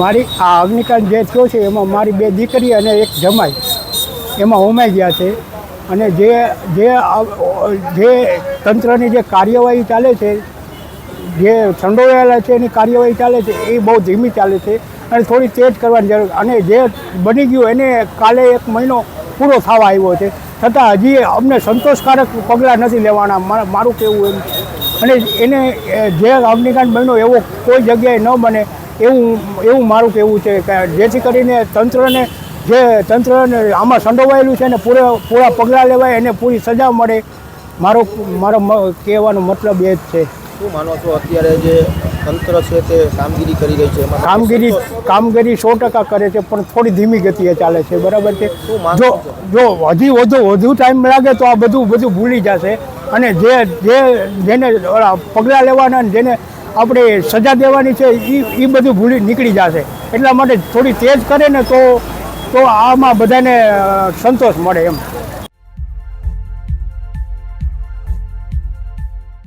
મારી આ અગ્નિકાંડ જે થયો છે, એમાં મારી બે દીકરી અને એક જમાઈ. એમાં હોમાઈ ગયા છે. અને જે જે જે તંત્રની જે કાર્યવાહી ચાલે છે, જે સંડોવાયેલા છે એની કાર્યવાહી ચાલે છે, એ બહુ ધીમી ચાલે છે અને થોડી તેજ કરવાની જરૂર અને જે બની ગયું એને કાલે એક મહિનો પૂરો થવા આવ્યો છે. છતાં હજી અમને સંતોષકારક પગલાં નથી લેવાના મારું કહેવું એમ અને એને જે અગ્નિકાંડ બન્યો એવો કોઈ જગ્યાએ ન બને. એવું એવું મારું કહેવું છે કે જેથી કરીને તંત્રને જે તંત્રને આમાં સંડોવાયેલું છે ને પૂરે પૂરા પગલાં લેવાય એને પૂરી સજા મળે મારો મારો કહેવાનો મતલબ એ જ છે. શું માનો છો અત્યારે જે તંત્ર છે તે કામગીરી કરી રહી છે? કામગીરી કામગીરી સો ટકા કરે છે પણ થોડી ધીમી ગતિએ ચાલે છે બરાબર છે? જો? જો હજી વધુ વધુ ટાઈમ લાગે તો આ બધું બધું ભૂલી જશે. અને જે જે જેને પગલાં લેવાના જેને આપણે સજા દેવાની છે એ એ બધું ભૂલી નીકળી જશે. એટલા માટે થોડી તેજ કરે ને તો તો આમાં બધાને સંતોષ મળે એમ.